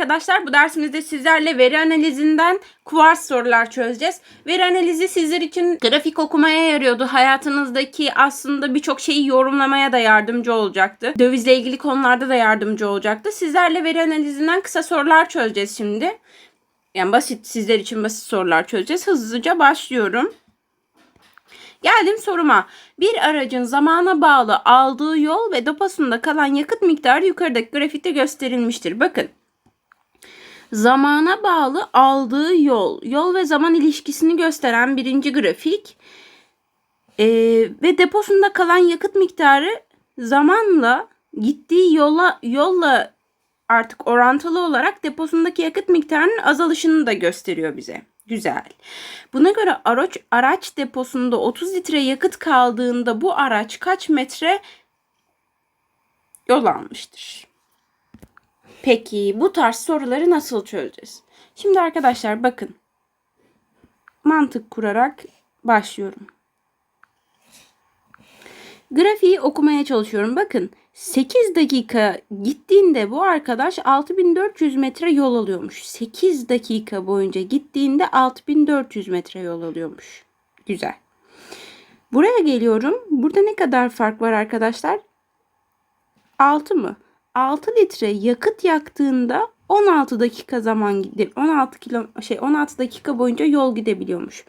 arkadaşlar. Bu dersimizde sizlerle veri analizinden kuvars sorular çözeceğiz. Veri analizi sizler için grafik okumaya yarıyordu. Hayatınızdaki aslında birçok şeyi yorumlamaya da yardımcı olacaktı. Dövizle ilgili konularda da yardımcı olacaktı. Sizlerle veri analizinden kısa sorular çözeceğiz şimdi. Yani basit sizler için basit sorular çözeceğiz. Hızlıca başlıyorum. Geldim soruma. Bir aracın zamana bağlı aldığı yol ve deposunda kalan yakıt miktarı yukarıdaki grafikte gösterilmiştir. Bakın. Zamana bağlı aldığı yol, yol ve zaman ilişkisini gösteren birinci grafik Ee, ve deposunda kalan yakıt miktarı zamanla gittiği yola yolla artık orantılı olarak deposundaki yakıt miktarının azalışını da gösteriyor bize. Güzel. Buna göre araç, araç deposunda 30 litre yakıt kaldığında bu araç kaç metre yol almıştır? Peki bu tarz soruları nasıl çözeceğiz? Şimdi arkadaşlar bakın. Mantık kurarak başlıyorum. Grafiği okumaya çalışıyorum. Bakın 8 dakika gittiğinde bu arkadaş 6400 metre yol alıyormuş. 8 dakika boyunca gittiğinde 6400 metre yol alıyormuş. Güzel. Buraya geliyorum. Burada ne kadar fark var arkadaşlar? 6 mı? 6 litre yakıt yaktığında 16 dakika zaman gidip 16 kilo şey 16 dakika boyunca yol gidebiliyormuş.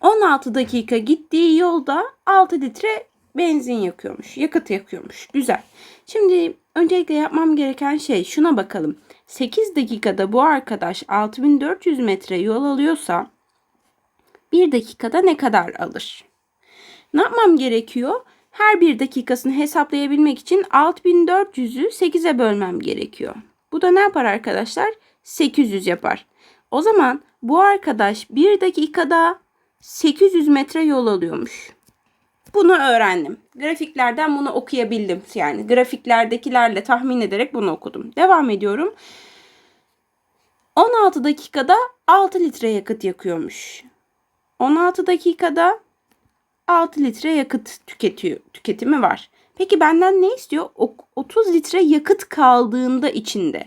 16 dakika gittiği yolda 6 litre benzin yakıyormuş. Yakıt yakıyormuş. Güzel. Şimdi öncelikle yapmam gereken şey şuna bakalım. 8 dakikada bu arkadaş 6400 metre yol alıyorsa 1 dakikada ne kadar alır? Ne yapmam gerekiyor? Her bir dakikasını hesaplayabilmek için 6400'ü 8'e bölmem gerekiyor. Bu da ne yapar arkadaşlar? 800 yapar. O zaman bu arkadaş 1 dakikada 800 metre yol alıyormuş. Bunu öğrendim. Grafiklerden bunu okuyabildim. Yani grafiklerdekilerle tahmin ederek bunu okudum. Devam ediyorum. 16 dakikada 6 litre yakıt yakıyormuş. 16 dakikada 6 litre yakıt tüketiyor, tüketimi var. Peki benden ne istiyor? 30 litre yakıt kaldığında içinde.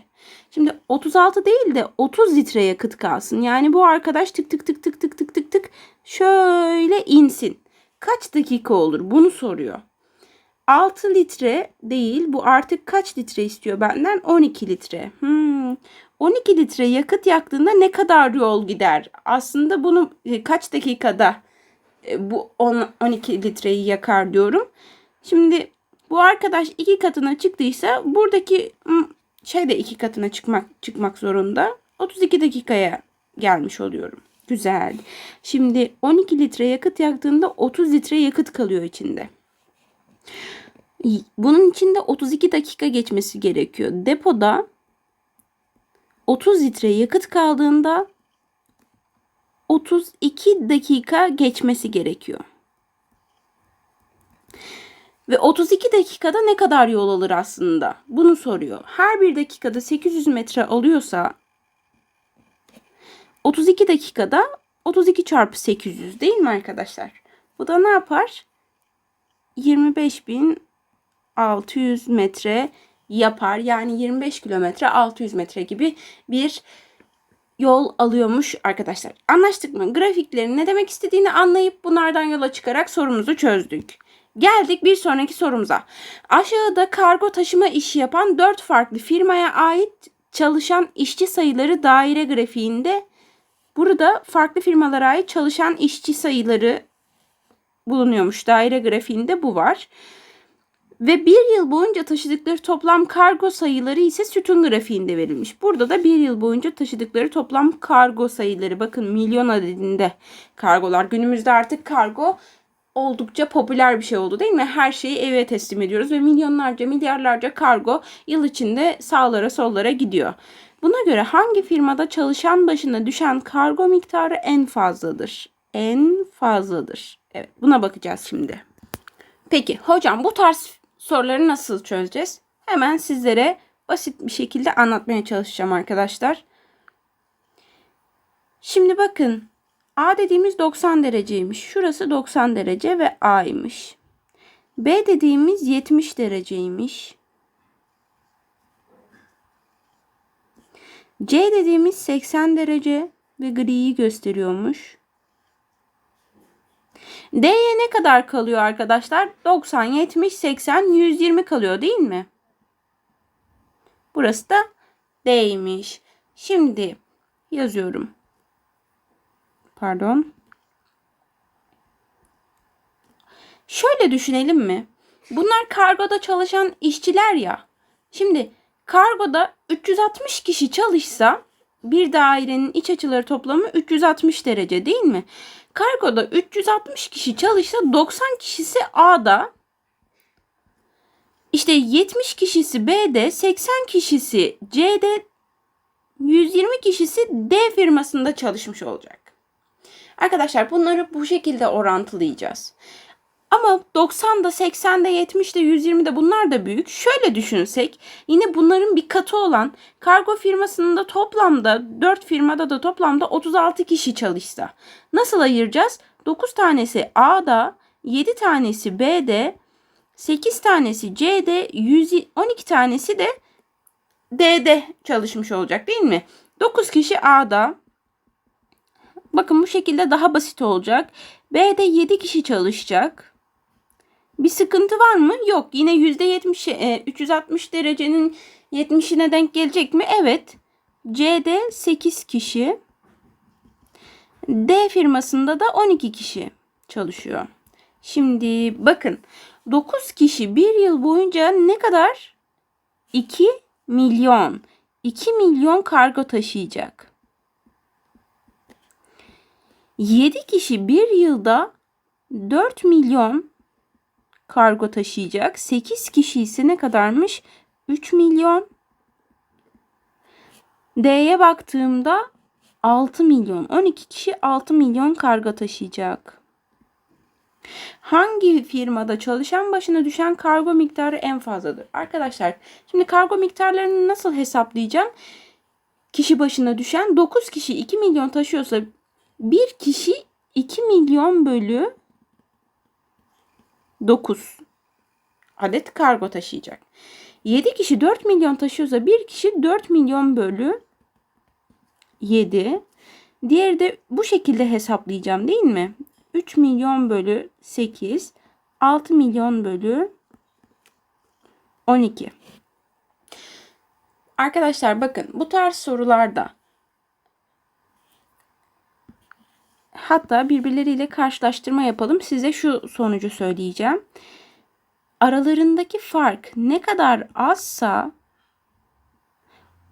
Şimdi 36 değil de 30 litre yakıt kalsın. Yani bu arkadaş tık tık tık tık tık tık tık tık şöyle insin. Kaç dakika olur? Bunu soruyor. 6 litre değil. Bu artık kaç litre istiyor benden? 12 litre. Hmm. 12 litre yakıt yaktığında ne kadar yol gider? Aslında bunu e, kaç dakikada bu 10, 12 litreyi yakar diyorum. Şimdi bu arkadaş iki katına çıktıysa buradaki şey de iki katına çıkmak çıkmak zorunda. 32 dakikaya gelmiş oluyorum. Güzel. Şimdi 12 litre yakıt yaktığında 30 litre yakıt kalıyor içinde. Bunun içinde 32 dakika geçmesi gerekiyor. Depoda 30 litre yakıt kaldığında 32 dakika geçmesi gerekiyor. Ve 32 dakikada ne kadar yol alır aslında? Bunu soruyor. Her bir dakikada 800 metre alıyorsa 32 dakikada 32 çarpı 800 değil mi arkadaşlar? Bu da ne yapar? 25.600 metre yapar. Yani 25 kilometre 600 metre gibi bir yol alıyormuş arkadaşlar. Anlaştık mı? Grafiklerin ne demek istediğini anlayıp bunlardan yola çıkarak sorumuzu çözdük. Geldik bir sonraki sorumuza. Aşağıda kargo taşıma işi yapan 4 farklı firmaya ait çalışan işçi sayıları daire grafiğinde Burada farklı firmalara ait çalışan işçi sayıları bulunuyormuş. Daire grafiğinde bu var. Ve bir yıl boyunca taşıdıkları toplam kargo sayıları ise sütun grafiğinde verilmiş. Burada da bir yıl boyunca taşıdıkları toplam kargo sayıları. Bakın milyon adedinde kargolar. Günümüzde artık kargo oldukça popüler bir şey oldu değil mi? Her şeyi eve teslim ediyoruz ve milyonlarca, milyarlarca kargo yıl içinde sağlara sollara gidiyor. Buna göre hangi firmada çalışan başına düşen kargo miktarı en fazladır? En fazladır. Evet buna bakacağız şimdi. Peki hocam bu tarz soruları nasıl çözeceğiz? Hemen sizlere basit bir şekilde anlatmaya çalışacağım arkadaşlar. Şimdi bakın A dediğimiz 90 dereceymiş. Şurası 90 derece ve A'ymış. B dediğimiz 70 dereceymiş. C dediğimiz 80 derece ve griyi gösteriyormuş. D'ye ne kadar kalıyor arkadaşlar? 90, 70, 80, 120 kalıyor değil mi? Burası da D'ymiş. Şimdi yazıyorum. Pardon. Şöyle düşünelim mi? Bunlar kargoda çalışan işçiler ya. Şimdi kargoda 360 kişi çalışsa bir dairenin iç açıları toplamı 360 derece değil mi? Kargoda 360 kişi çalışsa 90 kişisi A'da, işte 70 kişisi B'de, 80 kişisi C'de, 120 kişisi D firmasında çalışmış olacak. Arkadaşlar bunları bu şekilde orantılayacağız. Ama 90'da, 80'de, 70'de, 120'de bunlar da büyük. Şöyle düşünsek yine bunların bir katı olan kargo firmasında toplamda 4 firmada da toplamda 36 kişi çalışsa. Nasıl ayıracağız? 9 tanesi A'da, 7 tanesi B'de, 8 tanesi C'de, 112 tanesi de D'de çalışmış olacak değil mi? 9 kişi A'da. Bakın bu şekilde daha basit olacak. B'de 7 kişi çalışacak. Bir sıkıntı var mı? Yok. Yine %70 e, 360 derecenin 70'ine denk gelecek mi? Evet. C'de 8 kişi. D firmasında da 12 kişi çalışıyor. Şimdi bakın 9 kişi bir yıl boyunca ne kadar? 2 milyon. 2 milyon kargo taşıyacak. 7 kişi bir yılda 4 milyon kargo taşıyacak. 8 kişi ise ne kadarmış? 3 milyon. D'ye baktığımda 6 milyon. 12 kişi 6 milyon kargo taşıyacak. Hangi firmada çalışan başına düşen kargo miktarı en fazladır? Arkadaşlar şimdi kargo miktarlarını nasıl hesaplayacağım? Kişi başına düşen 9 kişi 2 milyon taşıyorsa bir kişi 2 milyon bölü 9 adet kargo taşıyacak. 7 kişi 4 milyon taşıyorsa bir kişi 4 milyon bölü 7. Diğeri de bu şekilde hesaplayacağım değil mi? 3 milyon bölü 8. 6 milyon bölü 12. Arkadaşlar bakın bu tarz sorularda hatta birbirleriyle karşılaştırma yapalım. Size şu sonucu söyleyeceğim. Aralarındaki fark ne kadar azsa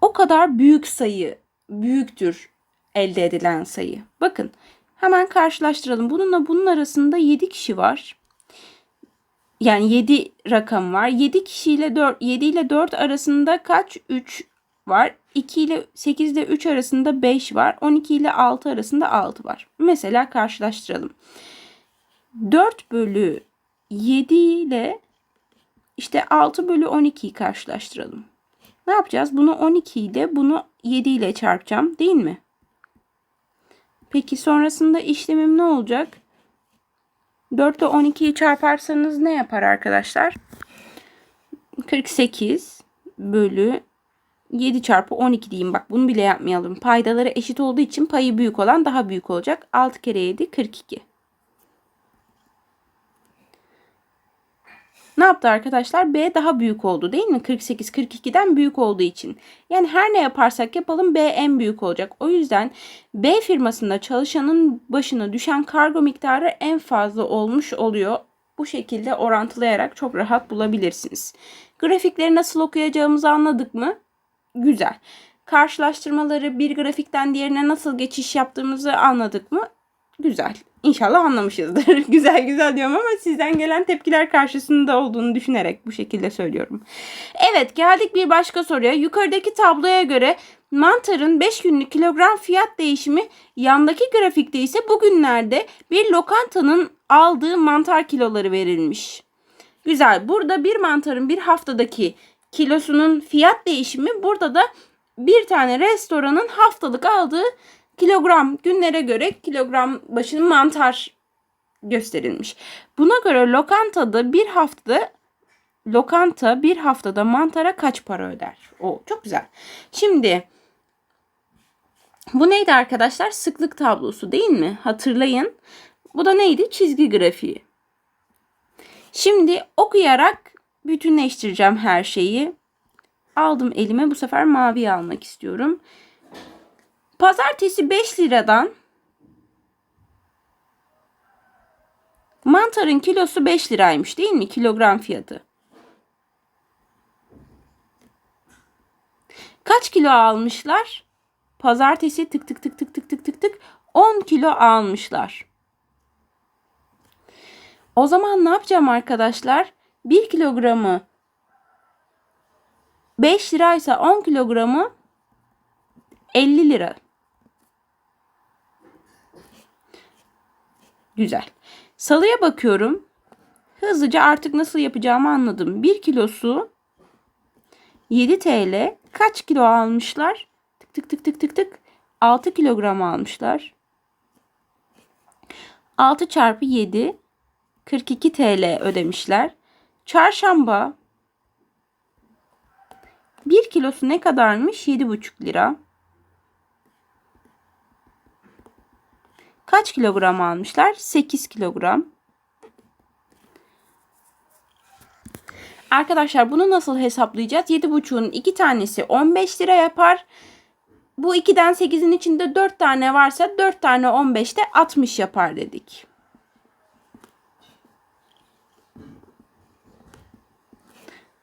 o kadar büyük sayı büyüktür elde edilen sayı. Bakın hemen karşılaştıralım. Bununla bunun arasında 7 kişi var. Yani 7 rakam var. 7 kişiyle 4 7 ile 4 arasında kaç? 3 var. 2 ile 8 ile 3 arasında 5 var. 12 ile 6 arasında 6 var. Mesela karşılaştıralım. 4 bölü 7 ile işte 6 bölü 12'yi karşılaştıralım. Ne yapacağız? Bunu 12 ile bunu 7 ile çarpacağım değil mi? Peki sonrasında işlemim ne olacak? 4 ile 12'yi çarparsanız ne yapar arkadaşlar? 48 bölü 7 çarpı 12 diyeyim. Bak bunu bile yapmayalım. Paydaları eşit olduğu için payı büyük olan daha büyük olacak. 6 kere 7 42. Ne yaptı arkadaşlar? B daha büyük oldu değil mi? 48 42'den büyük olduğu için. Yani her ne yaparsak yapalım B en büyük olacak. O yüzden B firmasında çalışanın başına düşen kargo miktarı en fazla olmuş oluyor. Bu şekilde orantılayarak çok rahat bulabilirsiniz. Grafikleri nasıl okuyacağımızı anladık mı? Güzel. Karşılaştırmaları bir grafikten diğerine nasıl geçiş yaptığımızı anladık mı? Güzel. İnşallah anlamışızdır. güzel güzel diyorum ama sizden gelen tepkiler karşısında olduğunu düşünerek bu şekilde söylüyorum. Evet geldik bir başka soruya. Yukarıdaki tabloya göre mantarın 5 günlük kilogram fiyat değişimi yandaki grafikte ise bugünlerde bir lokantanın aldığı mantar kiloları verilmiş. Güzel. Burada bir mantarın bir haftadaki kilosunun fiyat değişimi burada da bir tane restoranın haftalık aldığı kilogram günlere göre kilogram başına mantar gösterilmiş. Buna göre lokantada bir haftada lokanta bir haftada mantara kaç para öder? O çok güzel. Şimdi Bu neydi arkadaşlar? Sıklık tablosu değil mi? Hatırlayın. Bu da neydi? Çizgi grafiği. Şimdi okuyarak bütünleştireceğim her şeyi. Aldım elime bu sefer mavi almak istiyorum. Pazartesi 5 liradan mantarın kilosu 5 liraymış değil mi? Kilogram fiyatı. Kaç kilo almışlar? Pazartesi tık tık tık tık tık tık tık tık 10 kilo almışlar. O zaman ne yapacağım arkadaşlar? 1 kilogramı 5 liraysa 10 kilogramı 50 lira. Güzel. Salıya bakıyorum. Hızlıca artık nasıl yapacağımı anladım. 1 kilosu 7 TL. Kaç kilo almışlar? Tık tık tık tık tık tık. 6 kilogram almışlar. 6 çarpı 7 42 TL ödemişler. Çarşamba 1 kilosu ne kadarmış? 7,5 lira. Kaç kilogram almışlar? 8 kilogram. Arkadaşlar bunu nasıl hesaplayacağız? 7,5'un 2 tanesi 15 lira yapar. Bu 2'den 8'in içinde 4 tane varsa 4 tane 15'te 60 yapar dedik.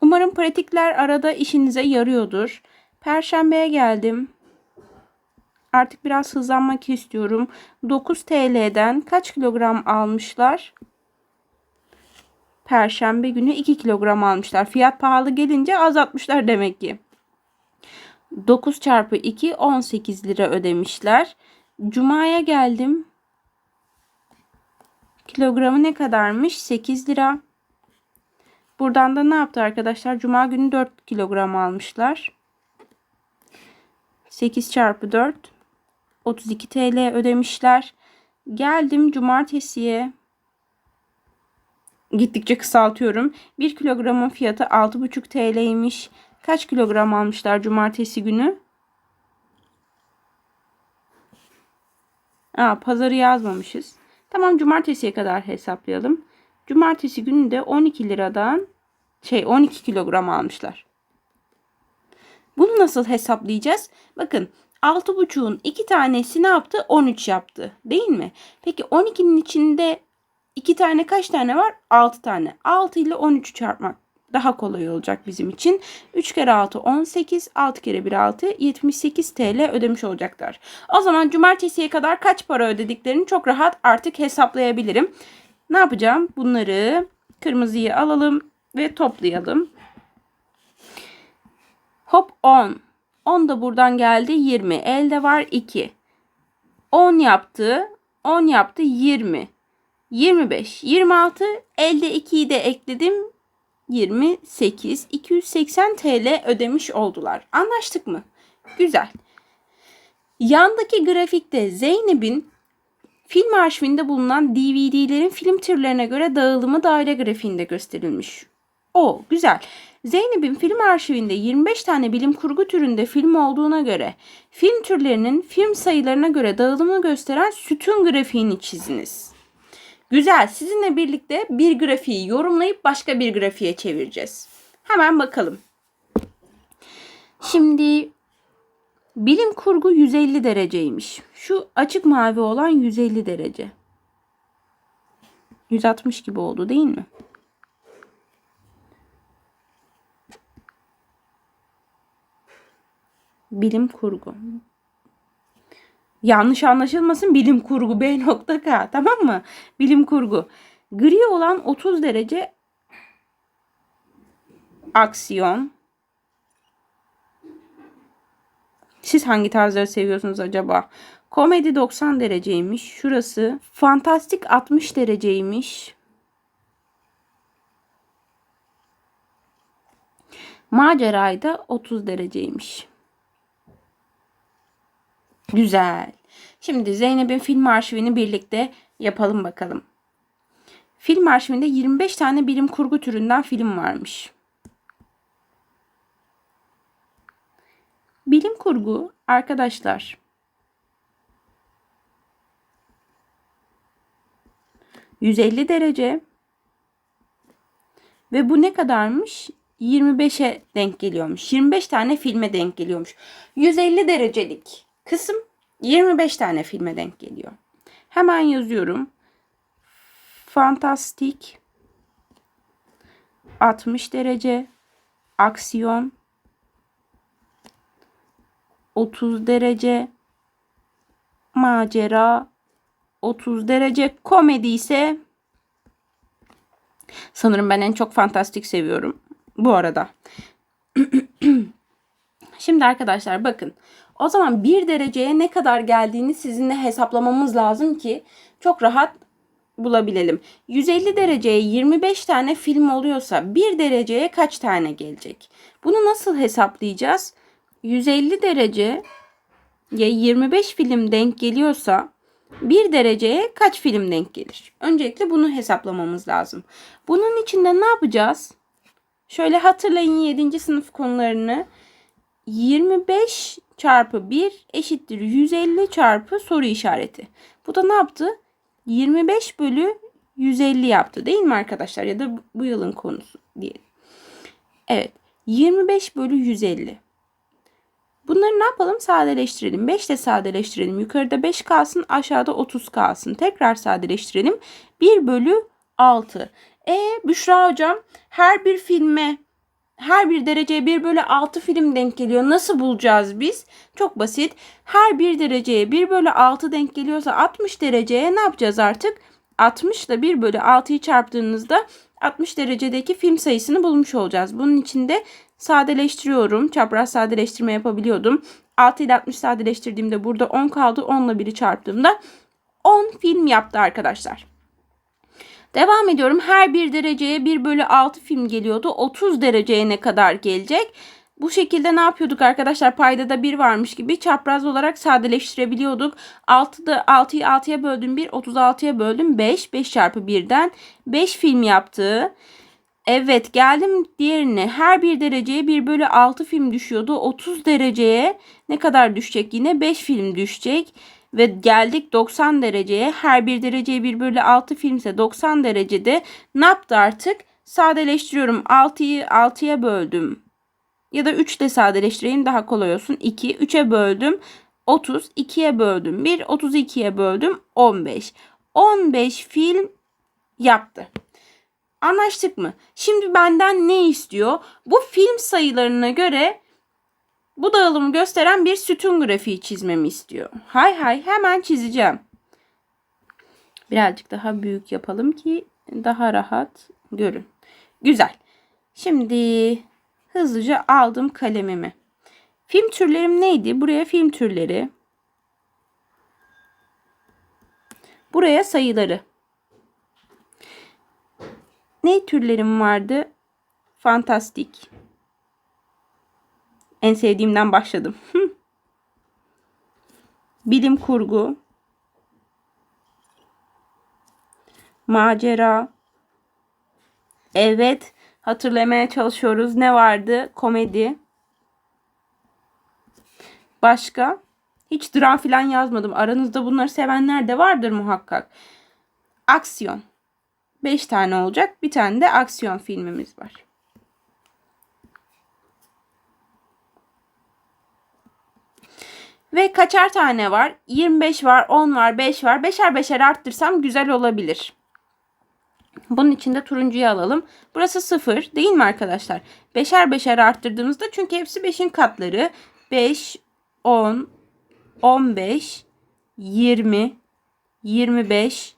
Umarım pratikler arada işinize yarıyordur. Perşembeye geldim. Artık biraz hızlanmak istiyorum. 9 TL'den kaç kilogram almışlar? Perşembe günü 2 kilogram almışlar. Fiyat pahalı gelince azaltmışlar demek ki. 9 çarpı 2 18 lira ödemişler. Cuma'ya geldim. Kilogramı ne kadarmış? 8 lira. Buradan da ne yaptı arkadaşlar? Cuma günü 4 kilogram almışlar. 8 çarpı 4 32 TL ödemişler. Geldim cumartesiye. Gittikçe kısaltıyorum. 1 kilogramın fiyatı 6,5 TL'ymiş. Kaç kilogram almışlar cumartesi günü? Aa, pazarı yazmamışız. Tamam cumartesiye kadar hesaplayalım. Cumartesi günü de 12 liradan şey 12 kilogram almışlar. Bunu nasıl hesaplayacağız? Bakın 6,5'un 2 tanesi ne yaptı? 13 yaptı. Değil mi? Peki 12'nin içinde 2 tane kaç tane var? 6 tane. 6 ile 13'ü çarpmak daha kolay olacak bizim için. 3 kere 6 18, 6 kere 1 6, 78 TL ödemiş olacaklar. O zaman cumartesiye kadar kaç para ödediklerini çok rahat artık hesaplayabilirim. Ne yapacağım? Bunları kırmızıyı alalım ve toplayalım. Hop 10. 10 da buradan geldi 20. Elde var 2. 10 yaptı. 10 yaptı 20. 25, 26. Elde 2'yi de ekledim. 28, 280 TL ödemiş oldular. Anlaştık mı? Güzel. Yandaki grafikte Zeynep'in film arşivinde bulunan DVD'lerin film türlerine göre dağılımı daire grafiğinde gösterilmiş. O güzel. Zeynep'in film arşivinde 25 tane bilim kurgu türünde film olduğuna göre film türlerinin film sayılarına göre dağılımını gösteren sütun grafiğini çiziniz. Güzel. Sizinle birlikte bir grafiği yorumlayıp başka bir grafiğe çevireceğiz. Hemen bakalım. Şimdi bilim kurgu 150 dereceymiş. Şu açık mavi olan 150 derece. 160 gibi oldu değil mi? Bilim kurgu. Yanlış anlaşılmasın bilim kurgu B.K tamam mı? Bilim kurgu. Gri olan 30 derece aksiyon. Siz hangi tarzları seviyorsunuz acaba? Komedi 90 dereceymiş. Şurası fantastik 60 dereceymiş. Macerayı da 30 dereceymiş. Güzel. Şimdi Zeynep'in film arşivini birlikte yapalım bakalım. Film arşivinde 25 tane bilim kurgu türünden film varmış. bilim kurgu arkadaşlar ...150 derece... ...ve bu ne kadarmış? 25'e denk geliyormuş. 25 tane filme denk geliyormuş. 150 derecelik kısım 25 tane filme denk geliyor. Hemen yazıyorum. Fantastik 60 derece aksiyon 30 derece macera 30 derece komedi ise sanırım ben en çok fantastik seviyorum bu arada. Şimdi arkadaşlar bakın. O zaman 1 dereceye ne kadar geldiğini sizinle hesaplamamız lazım ki çok rahat bulabilelim. 150 dereceye 25 tane film oluyorsa 1 dereceye kaç tane gelecek? Bunu nasıl hesaplayacağız? 150 dereceye 25 film denk geliyorsa 1 dereceye kaç film denk gelir? Öncelikle bunu hesaplamamız lazım. Bunun için de ne yapacağız? Şöyle hatırlayın 7. sınıf konularını. 25 çarpı 1 eşittir 150 çarpı soru işareti. Bu da ne yaptı? 25 bölü 150 yaptı değil mi arkadaşlar? Ya da bu yılın konusu diyelim. Evet. 25 bölü 150. Bunları ne yapalım? Sadeleştirelim. 5 de sadeleştirelim. Yukarıda 5 kalsın, aşağıda 30 kalsın. Tekrar sadeleştirelim. 1 bölü 6. E Büşra hocam her bir filme her bir dereceye 1 bölü 6 film denk geliyor. Nasıl bulacağız biz? Çok basit. Her bir dereceye 1 bölü 6 denk geliyorsa 60 dereceye ne yapacağız artık? 60 ile 1 bölü 6'yı çarptığınızda 60 derecedeki film sayısını bulmuş olacağız. Bunun için de sadeleştiriyorum. Çapraz sadeleştirme yapabiliyordum. 6 ile 60 sadeleştirdiğimde burada 10 kaldı. 10 ile 1'i çarptığımda 10 film yaptı arkadaşlar. Devam ediyorum. Her bir dereceye 1 bölü 6 film geliyordu. 30 dereceye ne kadar gelecek? Bu şekilde ne yapıyorduk arkadaşlar? Paydada 1 varmış gibi çapraz olarak sadeleştirebiliyorduk. 6'da 6'yı 6'ya böldüm 1, 36'ya böldüm 5. 5 çarpı 1'den 5 film yaptı. Evet geldim diğerine. Her bir dereceye 1 bölü 6 film düşüyordu. 30 dereceye ne kadar düşecek yine? 5 film düşecek. Ve geldik 90 dereceye. Her bir dereceye 1 bölü 6 filmse 90 derecede ne yaptı artık? Sadeleştiriyorum. 6'yı 6'ya böldüm. Ya da 3 de sadeleştireyim daha kolay olsun. 2, 3'e böldüm. 30, 2'ye böldüm. 1, 32'ye böldüm. 15. 15 film yaptı. Anlaştık mı? Şimdi benden ne istiyor? Bu film sayılarına göre bu dağılımı gösteren bir sütun grafiği çizmemi istiyor. Hay hay hemen çizeceğim. Birazcık daha büyük yapalım ki daha rahat görün. Güzel. Şimdi hızlıca aldım kalemimi. Film türlerim neydi? Buraya film türleri. Buraya sayıları. Ne türlerim vardı? Fantastik. En sevdiğimden başladım. Bilim kurgu. Macera. Evet. Hatırlamaya çalışıyoruz. Ne vardı? Komedi. Başka? Hiç dram falan yazmadım. Aranızda bunları sevenler de vardır muhakkak. Aksiyon. 5 tane olacak. Bir tane de aksiyon filmimiz var. Ve kaçar tane var? 25 var, 10 var, 5 var. Beşer beşer arttırsam güzel olabilir. Bunun için de turuncuyu alalım. Burası 0 değil mi arkadaşlar? Beşer beşer arttırdığımızda çünkü hepsi 5'in katları. 5, 10, 15, 20, 25,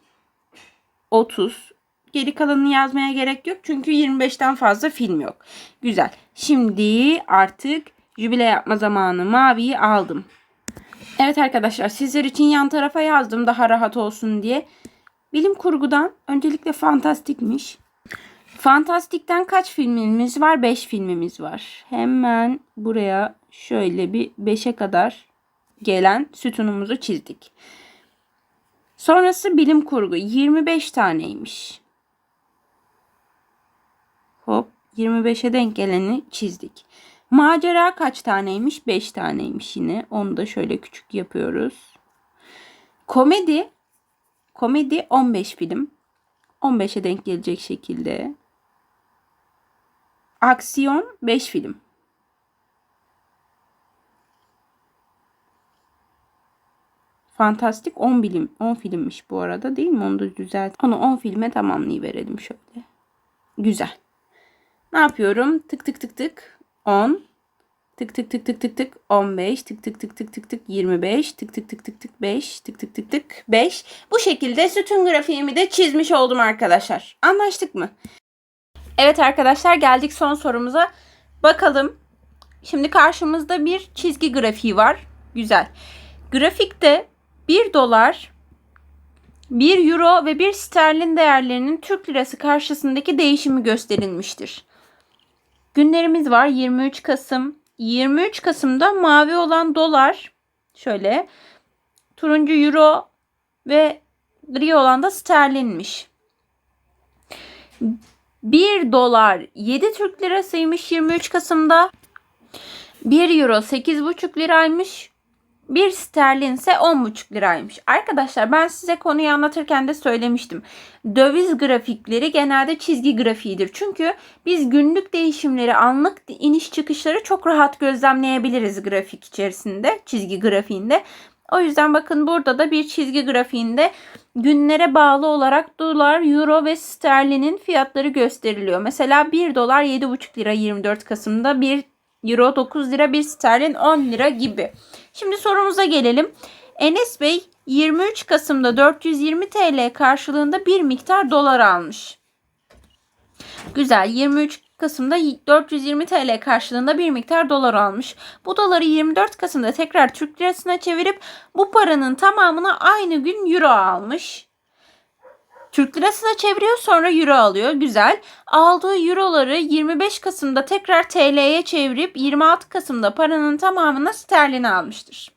30. Geri kalanını yazmaya gerek yok. Çünkü 25'ten fazla film yok. Güzel. Şimdi artık jübile yapma zamanı. Maviyi aldım. Evet arkadaşlar sizler için yan tarafa yazdım daha rahat olsun diye. Bilim kurgudan öncelikle fantastikmiş. Fantastikten kaç filmimiz var? 5 filmimiz var. Hemen buraya şöyle bir 5'e kadar gelen sütunumuzu çizdik. Sonrası bilim kurgu 25 taneymiş. Hop 25'e denk geleni çizdik. Macera kaç taneymiş? 5 taneymiş yine. Onu da şöyle küçük yapıyoruz. Komedi komedi 15 film. 15'e denk gelecek şekilde. Aksiyon 5 film. Fantastik 10 bilim 10 filmmiş bu arada değil mi? Onu da düzelt. Onu 10 filme tamamlayıverelim şöyle. Güzel. Ne yapıyorum? Tık tık tık tık 10 tık tık tık tık tık tık 15 tık tık tık tık tık tık 25 tık tık tık tık tık 5 tık tık tık tık 5 bu şekilde sütun grafiğimi de çizmiş oldum arkadaşlar. Anlaştık mı? Evet arkadaşlar geldik son sorumuza. Bakalım. Şimdi karşımızda bir çizgi grafiği var. Güzel. Grafikte 1 dolar, 1 euro ve 1 sterlin değerlerinin Türk lirası karşısındaki değişimi gösterilmiştir. Günlerimiz var 23 Kasım. 23 Kasım'da mavi olan dolar şöyle turuncu euro ve gri olan da sterlinmiş. 1 dolar 7 Türk lirasıymış 23 Kasım'da. 1 euro 8,5 liraymış. 1 sterlin ise 10,5 liraymış. Arkadaşlar ben size konuyu anlatırken de söylemiştim. Döviz grafikleri genelde çizgi grafiğidir. Çünkü biz günlük değişimleri, anlık iniş çıkışları çok rahat gözlemleyebiliriz grafik içerisinde, çizgi grafiğinde. O yüzden bakın burada da bir çizgi grafiğinde günlere bağlı olarak dolar, euro ve sterlinin fiyatları gösteriliyor. Mesela 1 dolar 7,5 lira 24 Kasım'da 1 euro 9 lira 1 sterlin 10 lira gibi. Şimdi sorumuza gelelim. Enes Bey 23 Kasım'da 420 TL karşılığında bir miktar dolar almış. Güzel 23 Kasım'da 420 TL karşılığında bir miktar dolar almış. Bu doları 24 Kasım'da tekrar Türk lirasına çevirip bu paranın tamamını aynı gün euro almış. Türk lirasına çeviriyor sonra euro alıyor. Güzel. Aldığı euroları 25 Kasım'da tekrar TL'ye çevirip 26 Kasım'da paranın tamamını sterline almıştır.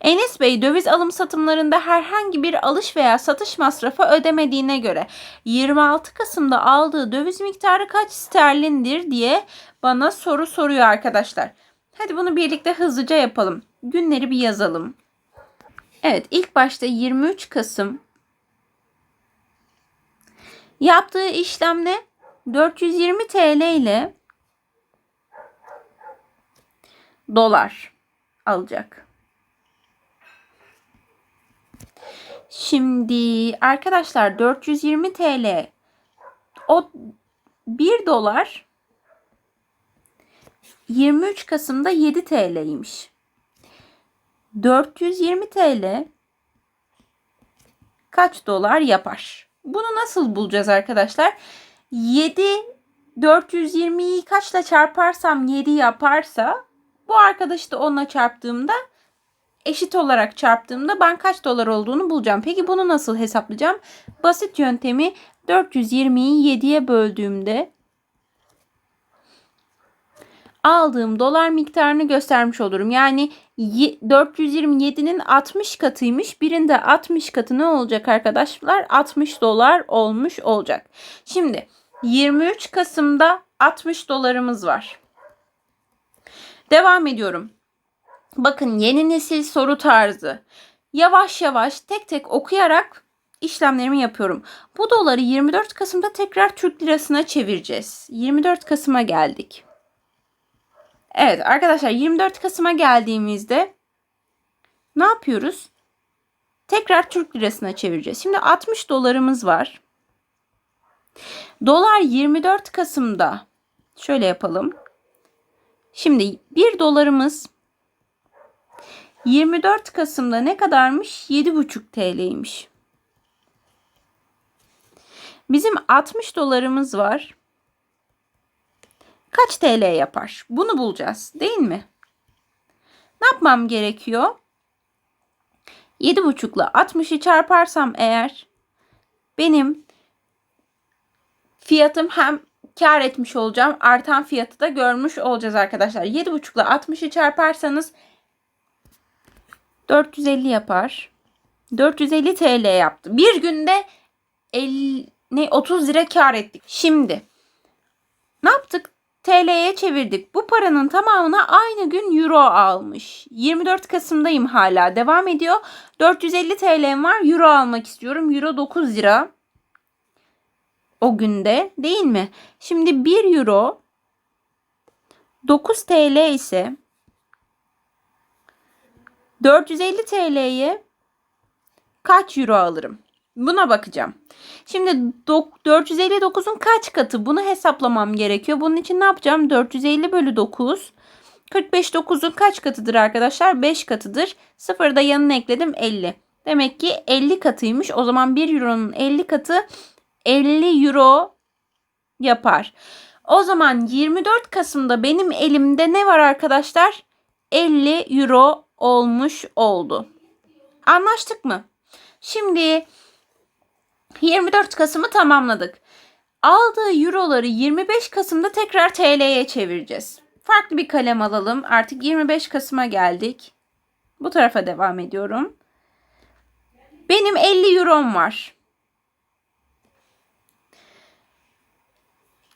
Enes Bey döviz alım satımlarında herhangi bir alış veya satış masrafı ödemediğine göre 26 Kasım'da aldığı döviz miktarı kaç sterlindir diye bana soru soruyor arkadaşlar. Hadi bunu birlikte hızlıca yapalım. Günleri bir yazalım. Evet ilk başta 23 Kasım yaptığı işlemle 420 TL ile dolar alacak. Şimdi arkadaşlar 420 TL o 1 dolar 23 Kasım'da 7 TL'ymiş. 420 TL kaç dolar yapar? Bunu nasıl bulacağız arkadaşlar? 7 420'yi kaçla çarparsam 7 yaparsa bu arkadaşı da 10'la çarptığımda eşit olarak çarptığımda ben kaç dolar olduğunu bulacağım. Peki bunu nasıl hesaplayacağım? Basit yöntemi 420'yi 7'ye böldüğümde aldığım dolar miktarını göstermiş olurum. Yani 427'nin 60 katıymış. Birinde 60 katı ne olacak arkadaşlar? 60 dolar olmuş olacak. Şimdi 23 Kasım'da 60 dolarımız var. Devam ediyorum. Bakın yeni nesil soru tarzı. Yavaş yavaş tek tek okuyarak işlemlerimi yapıyorum. Bu doları 24 Kasım'da tekrar Türk lirasına çevireceğiz. 24 Kasım'a geldik. Evet arkadaşlar 24 Kasım'a geldiğimizde ne yapıyoruz? Tekrar Türk lirasına çevireceğiz. Şimdi 60 dolarımız var. Dolar 24 Kasım'da şöyle yapalım. Şimdi 1 dolarımız 24 Kasım'da ne kadarmış? 7,5 TL'ymiş. Bizim 60 dolarımız var. Kaç TL yapar? Bunu bulacağız, değil mi? Ne yapmam gerekiyor? 7,5 ile 60'ı çarparsam eğer benim fiyatım hem kar etmiş olacağım. Artan fiyatı da görmüş olacağız arkadaşlar. 7,5 ile 60'ı çarparsanız 450 yapar. 450 TL yaptı. Bir günde 50, ne 30 lira kar ettik. Şimdi ne yaptık? TL'ye çevirdik. Bu paranın tamamına aynı gün euro almış. 24 Kasım'dayım hala. Devam ediyor. 450 TL'm var. Euro almak istiyorum. Euro 9 lira. o günde değil mi? Şimdi 1 euro 9 TL ise 450 TL'ye kaç euro alırım? Buna bakacağım. Şimdi dok- 459'un kaç katı? Bunu hesaplamam gerekiyor. Bunun için ne yapacağım? 450 bölü 9. 45 9'un kaç katıdır arkadaşlar? 5 katıdır. Sıfırı da yanına ekledim 50. Demek ki 50 katıymış. O zaman 1 euronun 50 katı 50 euro yapar. O zaman 24 Kasım'da benim elimde ne var arkadaşlar? 50 euro olmuş oldu. Anlaştık mı? Şimdi 24 Kasım'ı tamamladık. Aldığı euroları 25 Kasım'da tekrar TL'ye çevireceğiz. Farklı bir kalem alalım. Artık 25 Kasım'a geldik. Bu tarafa devam ediyorum. Benim 50 eurom var.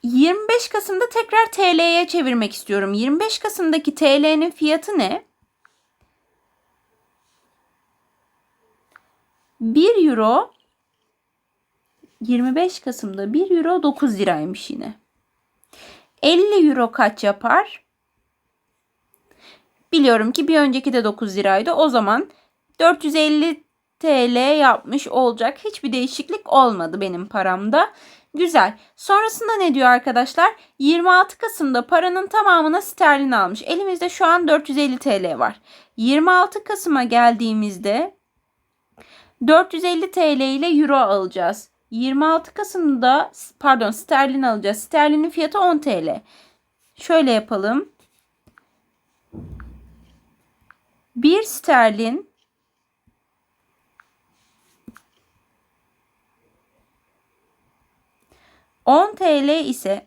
25 Kasım'da tekrar TL'ye çevirmek istiyorum. 25 Kasım'daki TL'nin fiyatı ne? 1 euro 25 Kasım'da 1 euro 9 liraymış yine. 50 euro kaç yapar? Biliyorum ki bir önceki de 9 liraydı. O zaman 450 TL yapmış olacak. Hiçbir değişiklik olmadı benim paramda. Güzel. Sonrasında ne diyor arkadaşlar? 26 Kasım'da paranın tamamına sterlin almış. Elimizde şu an 450 TL var. 26 Kasım'a geldiğimizde 450 TL ile euro alacağız. 26 Kasım'da pardon sterlin alacağız. Sterlinin fiyatı 10 TL. Şöyle yapalım. 1 sterlin ...10 TL ise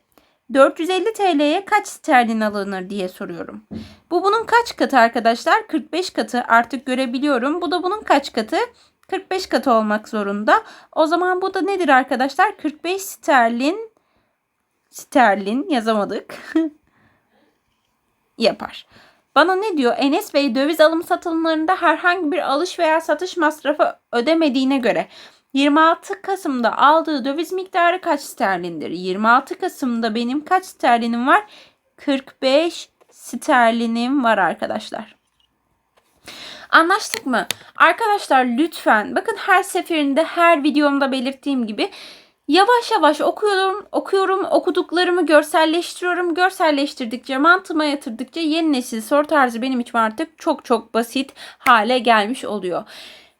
450 TL'ye kaç sterlin alınır diye soruyorum. Bu bunun kaç katı arkadaşlar? 45 katı artık görebiliyorum. Bu da bunun kaç katı? 45 katı olmak zorunda. O zaman bu da nedir arkadaşlar? 45 sterlin sterlin yazamadık. yapar. Bana ne diyor? Enes Bey döviz alım satımlarında herhangi bir alış veya satış masrafı ödemediğine göre 26 Kasım'da aldığı döviz miktarı kaç sterlindir? 26 Kasım'da benim kaç sterlinim var? 45 sterlinim var arkadaşlar. Anlaştık mı? Arkadaşlar lütfen bakın her seferinde her videomda belirttiğim gibi yavaş yavaş okuyorum, okuyorum, okuduklarımı görselleştiriyorum. Görselleştirdikçe, mantığıma yatırdıkça yeni nesil soru tarzı benim için artık çok çok basit hale gelmiş oluyor.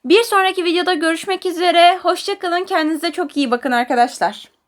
Bir sonraki videoda görüşmek üzere. Hoşçakalın. Kendinize çok iyi bakın arkadaşlar.